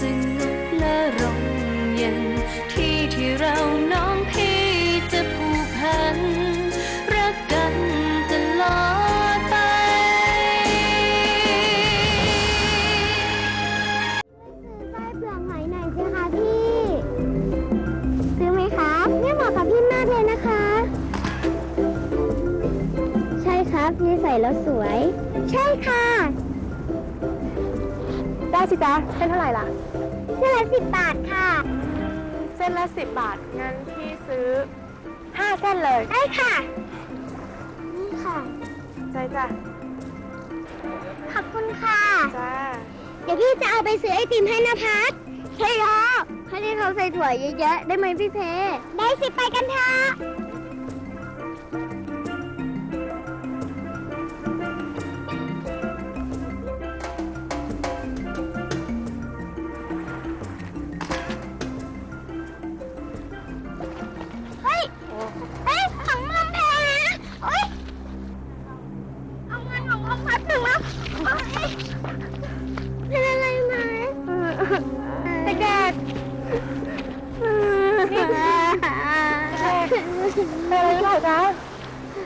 สงบและร่มเย็น ที่ที่เราน้องพี่จะผูกพัน รักกันตลอดไปไส้เปลือกหอยหน่อยสิคะพี่ ซื้อไหมคะเนี่ยเหมาะกับพี่มากเลยนะคะ ใช่ครับพี่ใส่แล้วสวย ใช่ค่ะ ได้สิจ๊ะเส้นเท่าไหร่ล่ะ เส้นละสิบบาทค่ะเส้นละสิบบาท งั้นพี่ซื้อห้าเส้นเลย ได้ค่ะ นี่ค่ะ ใจจ้ะ ขอบคุณค่ะ จ้า เดี๋ยวพี่จะเอาไปซื้อไอติมให้นะพัดใช่หรอให้ได้เขาใส่ถั่วเยอะๆ ได้ไหมพี่เพ ได้สิไปกันเถอะ เฮ้ยเฮ้ยของมัมแพงนะเฮ้ยเอาเงินของมัมพัดหนึ่งแล้วเฮ้ยเป็นอะไรไหมเด็กนี่ๆเป็นอะไรหรือเปล่าจ๊ะ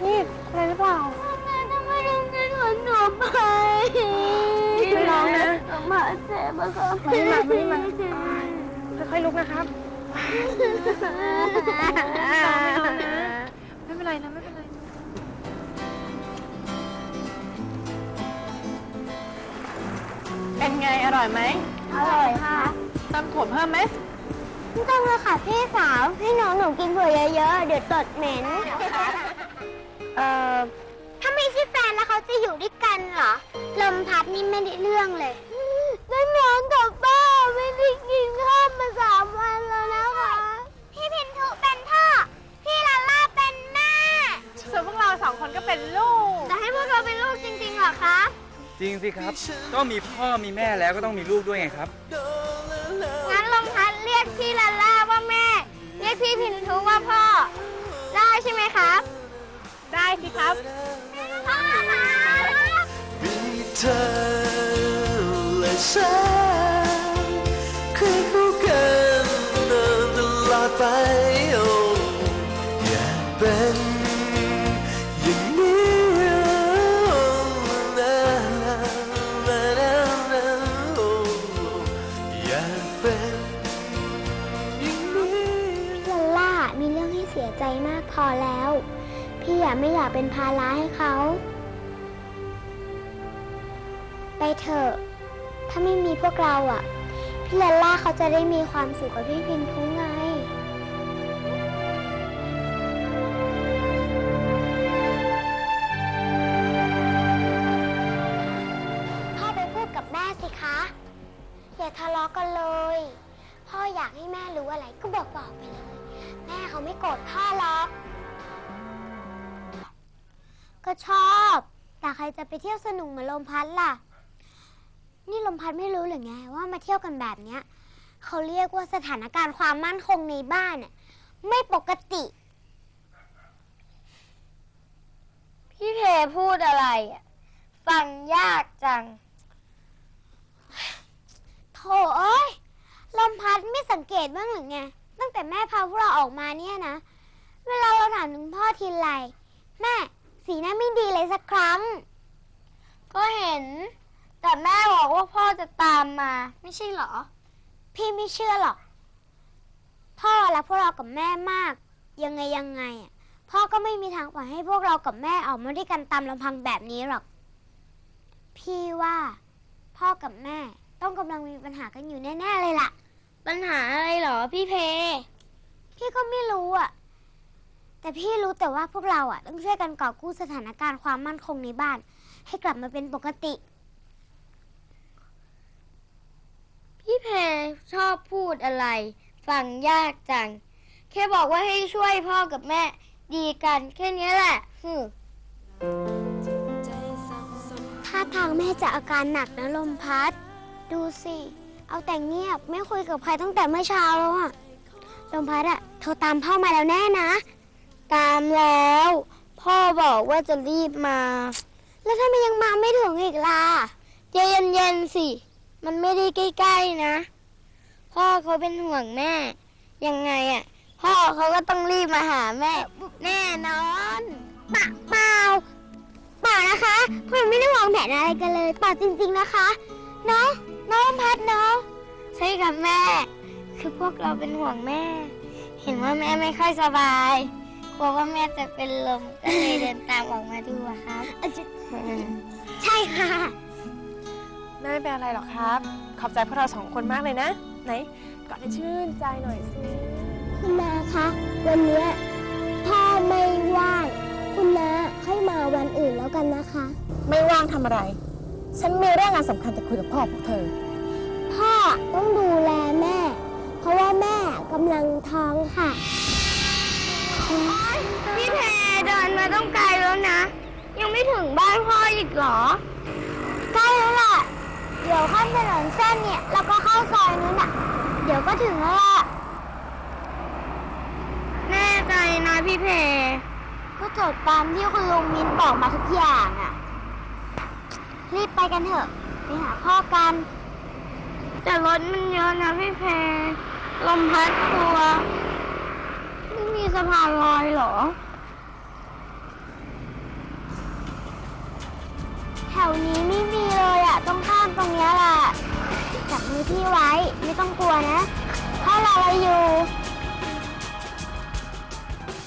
นี่อะไรหรือเปล่าทำไมทำไมเอาเงินของหนูไปไม่ร้องนะมาเจ็บะค่ะมานี่มามานี่มาค่อยๆลุกนะครับ ไม่เป็นไรนะ ไม่เป็นไรเป็นไง อร่อยไหมอร่อยค่ะเติมถั่วเพิ่มไหมไม่ต้องเลยค่ะพี่สาวให้น้องหนูกินถั่วเยอะๆ เดี๋ยวตดเหม็น เอ่อ ถ้าไม่ใช่แฟนแล้วเขาจะอยู่ด้วยกันเหรอ ลมพัดนี่ไม่ได้เรื่องเลยแล้วน้องกับป้า ไม่ได้กินข้าวมาสามวันแล้วนะคะ พี่พินทุเป็นพ่อ พี่ลาล่าเป็นแม่ ส่วนพวกเราสองคนก็เป็นลูกจะให้พวกเราเป็นลูกจริงๆเหรอคะจริงสิครับ ก็มีพ่อมีแม่แล้วก็ต้องมีลูกด้วยไงครับ งั้นลมพัดเรียกพี่ลาล่าว่าแม่ เรียกพี่พินทุว่าพ่อ ได้ใช่ไหมครับ ได้สิครับ พ่อครับมีเธอและฉัน วกเราอะพี่ลล่าเขาจะได้มีความสุขกับพี่พินทุไง พ่อไปพูดกับแม่สิคะ อย่าทะเลาะกันเลย พ่ออยากให้แม่รู้อะไรก็บอกบอกไปเลย แม่เขาไม่โกรธพ่อหรอก ก็ชอบ แต่ใครจะไปเที่ยวสนุกเหมือนลมพัดล่ะ นี่ลมพัดไม่รู้หรือไงว่ามาเที่ยวกันแบบเนี้ยเขาเรียกว่าสถานการณ์ความมั่นคงในบ้านน่ะไม่ปกติ พี่เพพูดอะไรอะฟังยากจัง โถเอ้ยลมพัดไม่สังเกตบ้างหรือไงตั้งแต่แม่พาพวกเราออกมาเนี่ยนะ เวลาเราถามถึงพ่อทีไรแม่สีหน้าไม่ดีเลยสักครั้ง ก็เห็น แต่แม่บอกว่าพ่อจะตามมา ไม่ใช่เหรอ พี่ไม่เชื่อหรอก พ่อรักพวกเรากับแม่มาก ยังไงยังไงอะพ่อก็ไม่มีทางปล่อยให้พวกเรากับแม่ออกมาด้วยกันตามลำพังแบบนี้หรอก พี่ว่า พ่อกับแม่ต้องกำลังมีปัญหากันอยู่แน่ๆเลยล่ะ ปัญหาอะไรเหรอพี่เพ พี่ก็ไม่รู้อะ แต่พี่รู้แต่ว่าพวกเราอะ ต้องช่วยกันกอบกู้สถานการณ์ความมั่นคงในบ้าน ให้กลับมาเป็นปกติ พี่เพชอบพูดอะไร ฟังยากจัง แค่บอกว่าให้ช่วยพ่อกับแม่ ดีกันแค่นี้แหละฮึมท่าทางแม่จะอาการหนักนะลมพัด ดูสิ เอาแต่เงียบ ไม่คุยกับใครตั้งแต่เมื่อเช้าแล้วอะลมพัดอะโทรตามพ่อมาแล้วแน่นะ ตามแล้ว พ่อบอกว่าจะรีบมา แล้วทำไมยังมาไม่ถึงอีกล่ะใจเย็นๆสิ มันไม่ได้ใกล้ๆนะ พ่อเขาเป็นห่วงแม่ ยังไงอะพ่อเขาก็ต้องรีบมาหาแม่ แน่นอนเปล่าเปล่าเปล่านะคะพวกเราไม่ได้วางแผนอะไรกันเลยเปล่าจริง ๆนะคะเนาะน้องพัดเนาะใช่ค่ะแม่ คือพวกเราเป็นห่วงแม่ เห็นว่าแม่ไม่ค่อยสบายกลัวว่าแม่จะเป็นลมก็เลยเดินตามออกมาดูอะครับเอ่อจะใช่ค่ะแม่ ไม่เป็นอะไรหรอกครับ ขอบใจพวกเราสองคนมากเลยนะ ไหนกอดให้ชื่นใจหน่อยสิคุณนาคะ วันเนี้ยพ่อไม่ว่าง คุณนาให้มาวันอื่นแล้วกันนะคะ ไม่ว่างทำอะไร ฉันมีเรื่องงานสำคัญจะคุยกับพ่อพวกเธอ พ่อต้องดูแลแม่ เพราะว่าแม่กำลังท้องค่ะ พี่แพรเดินมาต้องไกลแล้วนะ ยังไม่ถึงบ้านพ่ออีกเหรอ ใกล้แล้วล่ะ เดี๋ยวข้ามถนนเส้นเนี่ยแล้วก็เข้าซอยนู้นอะ เดี๋ยวก็ถึงแล้วล่ะแน่ใจนะพี่แพรก็จดตามที่คุณลุงมินบอกมาทุกอย่างอะ รีบไปกันเถอะ ไปหาพ่อกัน แต่รถมันเยอะนะพี่แพรลมพัดตัวไม่มีสะพานลอยเหรอ แถวนี้ไม่มีเลยอะ ต้องข้ามตรงเนี้ยแหละจับมือพี่ไว้ไม่ต้องกลัวนะ พ่อรอเราอยู่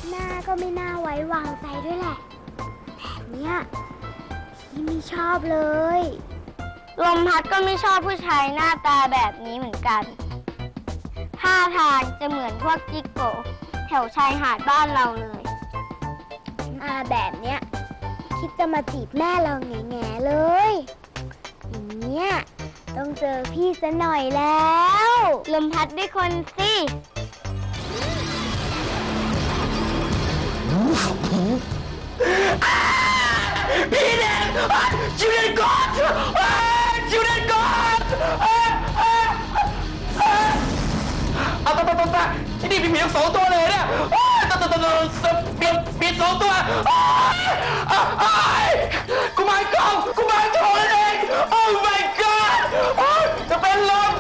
หน้าก็ไม่น่าไว้วางใจด้วยแหละแบบเนี้ยพี่ไม่ชอบเลย ลมพัดก็ไม่ชอบผู้ชายหน้าตาแบบนี้เหมือนกันท่าทางจะเหมือนพวกจิกโกะแถวชายหาดบ้านเราเลยมาแบบเนี้ยคิดจะมาจีบแม่เราแง่ๆเลยอย่าง เนี้ยต้องเจอพี่ซะหน่อยแล้ว ลมพัดด้วยคนสิ พี่แดงจูเลียนกอดจูเลียนกอดเอาตัวตัวตัวที่นี่มีหมีทั้งสองตัวเลยเนี่ยตัวตัวตัวตัวเปลี่ยนเปียนสองตัว กูมากล้องกูมาโชว์เอง Oh my god จะเป็นลม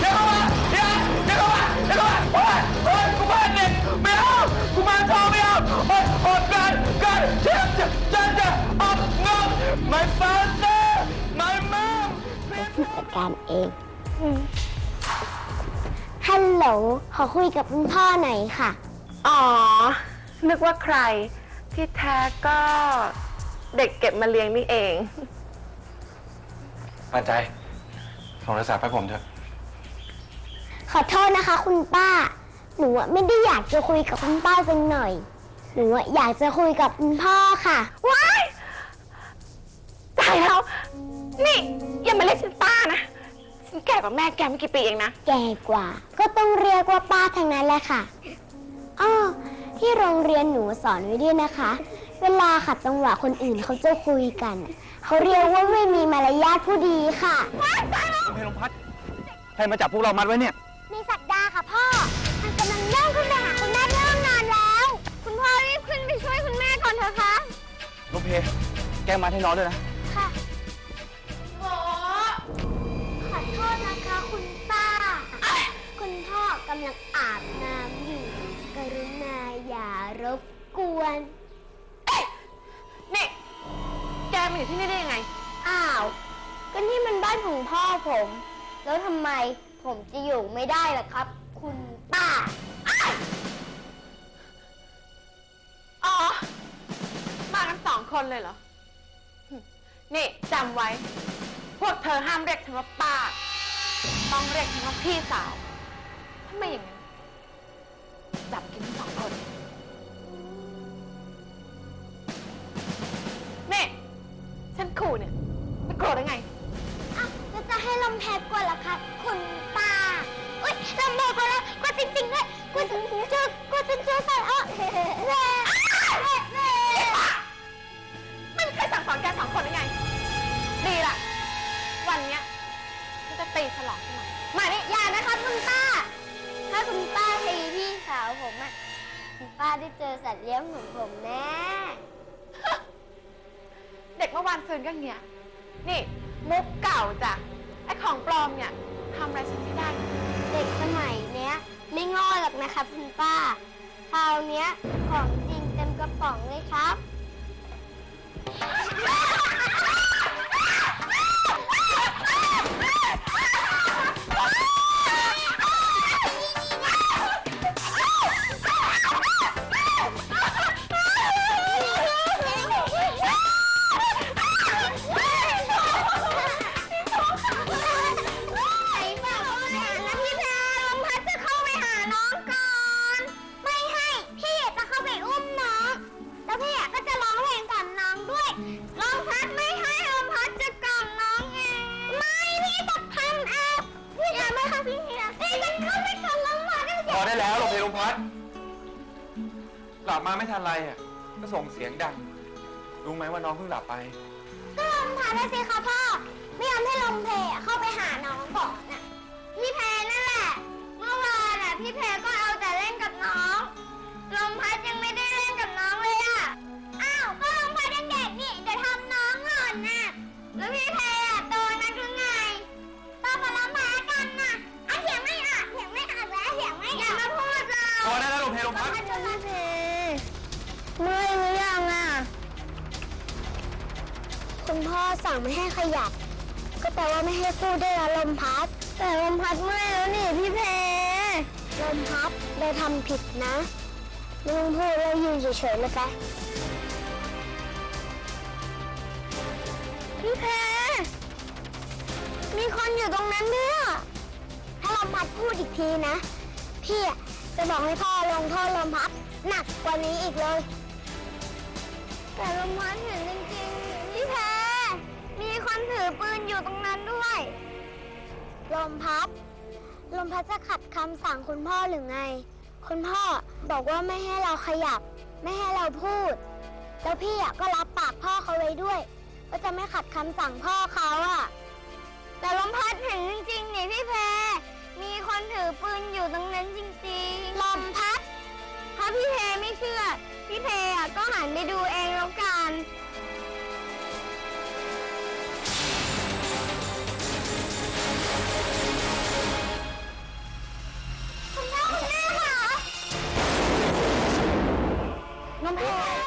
เดี๋ยวเข้ามาเดี๋ยวเดี๋ยวเข้ามาเดี๋ยวเข้ามาโอ้ยโอ้ยกูมาเด็กไม่เอากูมาทองไม่เอาโอ้ยอดกันกันเจ็บเจ็บเจ็บเจ็บอดงง my father my mom พี่จัดการเองฮัลโหล ขอคุยกับคุณพ่อหน่อยค่ะ อ๋อ นึกว่าใคร ที่แท้ก็ เด็กเก็บมาเลี้ยงนี่เองปันใจส่งโทรศัพท์ให้ผมเถอะ ขอโทษนะคะ คุณป้า หนูอะไม่ได้อยากจะคุยกับคุณป้าสักหน่อย หนูอะอยากจะคุยกับคุณพ่อค่ะ ว้ายตายแล้ว นี่อย่ามาเรียกฉันป้านะฉันแก่กว่าแม่แกไม่กี่ปีเองนะ แก่กว่า ก็ต้องเรียกว่าป้าทางนั้นแหละค่ะอ้อที่โรงเรียนหนูสอนไว้ด้วยนะคะ เวลาขัดจังหวะคนอื่นเขาจะคุยกัน เขาเรียกว่าไม่มีมารยาทผู้ดีค่ะเพลงลมพัดใครมาจับพวกเรามัดไว้เนี่ย ในสัปดาห์ค่ะพ่อ มันกำลังย่องขึ้นไปหาคุณแม่ที่ห้องนอนแล้ว คุณพ่อรีบขึ้นไปช่วยคุณแม่ก่อนเถอะคะลมเพแก้มัดให้น้องด้วยนะ ค่ะขอโทษนะคะคุณป้า คุณพ่อกำลังอาบน้ำอยู่ กรุณาอย่ารบกวนนี่ แกมา อยู่ที่นี่ได้ยังไง อ้าว ก็นี่มันบ้านของพ่อผม แล้วทำไมผมจะอยู่ไม่ได้ล่ะครับ คุณป้าอ๋อ มากันสองคนเลยเหรอหึนี่จำไว้ พวกเธอห้ามเรียกฉันว่าป้า ต้องเรียกฉันว่าพี่สาวถ้าไม่อย่างนั้นจับกินทั้งสองคนนี่ แล้วจะให้ลมแพ้กว่าล่ะครับคุณป้าอุ้ยลมแพ้กว่าแล้วกว่าจริงๆด้วยกว่าเจอกว่าจะเจอสัตว์เออแม่แม่แม่ไม่มีใครสั่งสอนแกสองคนได้ไง ดีล่ะ วันเนี้ยฉันจะตีฉลองขึ้นมามานี่อย่านะครับคุณป้า ถ้าคุณป้าตีพี่สาวผมอะคุณป้าได้เจอสัตว์เลี้ยงของผมแน่เด็กเมื่อวานซืนก็เงี้ย นี่ มุกเก่าจ้ะ ไอ้ของปลอมเนี่ยทำอะไรฉันไม่ได้ เด็กสมัยเนี้ย ไม่ง้อหรอกนะครับคุณป้าคราวเนี้ยของจริงเต็มกระป๋องเลยครับ ลับมาไม่ทันไรอะก็ส่งเสียงดังรู้ไหมว่าน้องเพิ่งหลับไป ก็ลมพัดนะสิคะพ่อ ไม่ยอมให้ลมเพเข้าไปหาน้องก่อนน่ะพี่แพรนั่นแหละ เมื่อวานอะพี่แพรก็เอาแต่เล่นกับน้อง ลมพัดยังไม่ได้เล่นกับน้องเลยอะ อ้าวก็ลมพัดยังเด็กนี่เดี๋ยวทำน้องหล่นน่ะ แล้วพี่แพรอะโตนักหรือไงต้องมาลมพัดกันน่ะอะเถียงไม่อะเถียงไม่อะแล้วเถียงไม่อย่าอะมาพูดเราพอได้แล้วลมเพลลมพัด คุณพ่อสั่งไม่ให้ขยับ ก็แปลว่าไม่ให้พูดได้แล้วลมพัด แต่ลมพัดเมื่อยแล้วนี่พี่แพรลมพัดเราทำผิดนะไม่ต้องพูดเรายืนเฉยๆเลยไปพี่แพรมีคนอยู่ตรงนั้นด้วยอะถ้าลมพัดพูดอีกทีนะ พี่จะบอกให้พ่อลงโทษลมพัดหนักกว่านี้อีกเลย แต่ลมพัดเห็นจริงๆ คนถือปืนอยู่ตรงนั้นด้วย ลมพัด ลมพัดจะขัดคำสั่งคุณพ่อหรือไง คุณพ่อบอกว่าไม่ให้เราขยับ ไม่ให้เราพูด แล้วพี่อะก็รับปากพ่อเขาไว้ด้วยว่าจะไม่ขัดคำสั่งพ่อเขาอะแต่ลมพัดเห็นจริงๆนี่พี่แพรมีคนถือปืนอยู่ตรงนั้นจริงๆ ลมพัด ถ้าพี่แพรไม่เชื่อ พี่แพรอะก็หันไปดู Whoa!